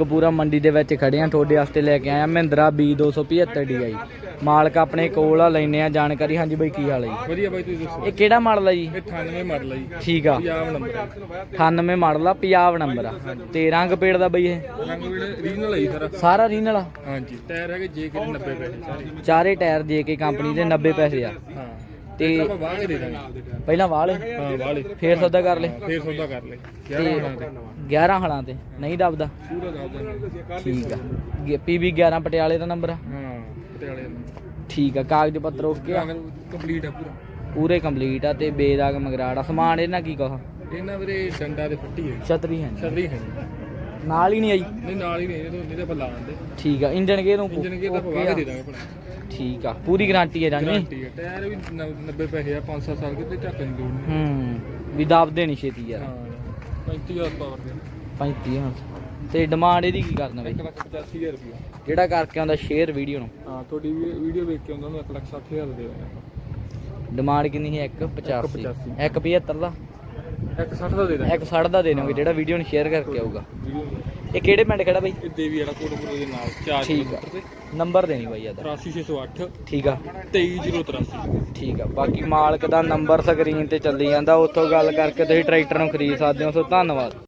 ਕਪੂਰਾ ਮੰਡੀ ਦੇ ਵਿੱਚ ਖੜੇ ਆ। ਤੁਹਾਡੇ ਵਾਸਤੇ ਲੈ ਕੇ ਆਇਆ ਮਹਿੰਦਰਾ B275 DI ਮਾਲਕ ਆਪਣੇ ਕੋਲ ਆ ਲੈਨੇ ਆ ਜਾਣਕਾਰੀ। ਹਾਂਜੀ ਬਾਈ ਕੀ ਹਾਲ ਹੈ ਜੀ? ਵਧੀਆ ਬਾਈ ਤੁਸੀਂ ਦੱਸੋ? ਇਹ ਕਿਹੜਾ ਮਾਡਲ ਆ ਜੀ? ਇਹ 98 ਮਾਡਲ ਆ ਜੀ। ਠੀਕ ਆ। ਪੰਜਾਬ ਨੰਬਰ ਹੈ 98 ਮਾਡਲ ਆ ਪੰਜਾਬ ਨੰਬਰ ਆ। ਤੇ ਰੰਗ ਪੇੜ ਦਾ ਬਈ ਇਹ? ਰੰਗ ਰੀਜਨਲ ਹੈ ਜੀ ਸਾਰਾ। ਸਾਰਾ ਰੀਨਲ ਆ? ਹਾਂਜੀ ਟਾਇਰ ਹੈਗੇ ਜੇ ਕਿ 90 ਪੈਸੇ ਸਾਰੇ। ਚਾਰੇ ਟਾਇਰ ਜੇ ਕੇ ਕੰਪਨੀ ਦੇ 90 ਪੈਸੇ ਆ। ਹਾਂ। ਤੇ ਆਪਾਂ ਵਾਹ ਕੇ ਦੇ ਦਾਂਗੇ। ਪਹਿਲਾਂ ਵਾਲੇ ਹਾਂ। ਵਾਲੇ ਫੇਰ ਸੌਦਾ ਕਰ ਲੈ। ਫੇਰ ਸੌਦਾ ਕਰ ਲੈ। 11 ਹੋਣਾ ਤੇ। 11 ਹਲਾਂ ਤੇ। ਨਹੀਂ ਦੱਬਦਾ। ਪੂਰਾ ਦੱਸ ਦਿੰਦੇ ਠੀਕ ਆ। ਪੀਬੀ 11 ਪਟਿਆਲੇ ਦਾ ਨੰਬਰ ਆ। ਹਾਂ ਪਟਿਆਲੇ ਦਾ ਠੀਕ ਆ ਕਾਗਜ਼ ਪੱਤਰ ਓਕੇ ਆ? ਕੰਪਲੀਟ ਆ ਪੂਰਾ। ਪੂਰੇ ਕੰਪਲੀਟ ਆ ਤੇ ਬੇਦਾਗ ਮਗਰਾੜ ਆ। ਸਮਾਨ ਇਹਨਾਂ ਕੀ ਕਹਾ? ਇਹਨਾਂ ਵੀਰੇ ਡੰਡਾ ਤੇ ਫੱਟੀ ਹੈ ਛਤਰੀ ਹੈ। ਛਤਰੀ ਹੈ ਨਾਲ ਹੀ ਨਹੀਂ ਆਈ? ਨਹੀਂ ਨਾਲ ਹੀ ਨਹੀਂ ਤਾਂ ਆਪਾਂ ਲਾ ਦਿੰਦੇ ਠੀਕ ਆ ਇੰਜਨ ਗੇਅਰ ਨੂੰ? ਇੰਜਨ ਕੀ ਤਾਂ ਆਪਾਂ ਵਾਹ ਕੇ ਦੇ ਦਾਂਗੇ ਆਪਣਾ ਠੀਕ ਆ ਪੂਰੀ ਗਾਰੰਟੀ ਹੈ ਜਾਨੀ। ਗਾਰੰਟੀ ਹੈ। ਟਾਇਰ ਵੀ 90 ਪੈਸੇ ਆ 5-7 ਸਾਲ ਕਿਤੇ ਝੱਕ ਨਹੀਂ ਲੋੜ। ਨਹੀਂ ਹੂੰ ਵੀ ਦੱਬਦੇ ਨਹੀਂ ਛੇਤੀ ਯਾਰ। ਹਾਂ 35000 ਪਾਵਰ ਦੇ 35 ਹਾਂ ਤੇ ਡਿਮਾਂਡ ਇਹਦੀ ਕੀ ਕਰਨਾ ਬਈ? 185000 ਰੁਪਏ ਜਿਹੜਾ ਕਰਕੇ ਆਉਂਦਾ ਸ਼ੇਅਰ ਵੀਡੀਓ ਨੂੰ? ਹਾਂ ਤੁਹਾਡੀ ਵੀਡੀਓ ਵੇਖ ਕੇ ਉਹਨਾਂ ਨੂੰ 160000 ਦੇ ਦਾਂਗੇ ਡਿਮਾਂਡ ਕਿੰਨੀ ਹੈ? 185 185 175 ਦਾ 160 ਦਾ ਦੇ ਦਾਂਗੇ। 160 ਦਾ ਦੇ ਦੋਗੇ ਜਿਹੜਾ ਵੀਡੀਓ ਨੂੰ ਸ਼ੇਅਰ ਕਰਕੇ ਆਊਗਾ। ਇਹ ਕਿਹੜੇ ਪਿੰਡ ਖੜਾ ਬਈ? ਇਹ ਦੇਵੀ ਵਾਲਾ ਕੋਟਪੁਰ ਦੇ ਨਾਲ 4 ਠੀਕ ਆ। ਕਿਲੋਮੀਟਰ ਤੇ। ਨੰਬਰ ਦੇਣੀ ਬਾਈ ਆਦਾ 83608 ਠੀਕ ਆ। 23083 ਠੀਕ ਆ ਬਾਕੀ ਮਾਲਕ ਦਾ ਨੰਬਰ ਸਕਰੀਨ ਤੇ ਚੱਲੀ ਜਾਂਦਾ ਉੱਥੋਂ ਗੱਲ ਕਰਕੇ ਤੁਸੀਂ ਟਰੈਕਟਰ ਨੂੰ ਖਰੀਦ ਸਕਦੇ ਹੋ ਸੋ ਧੰਨਵਾਦ।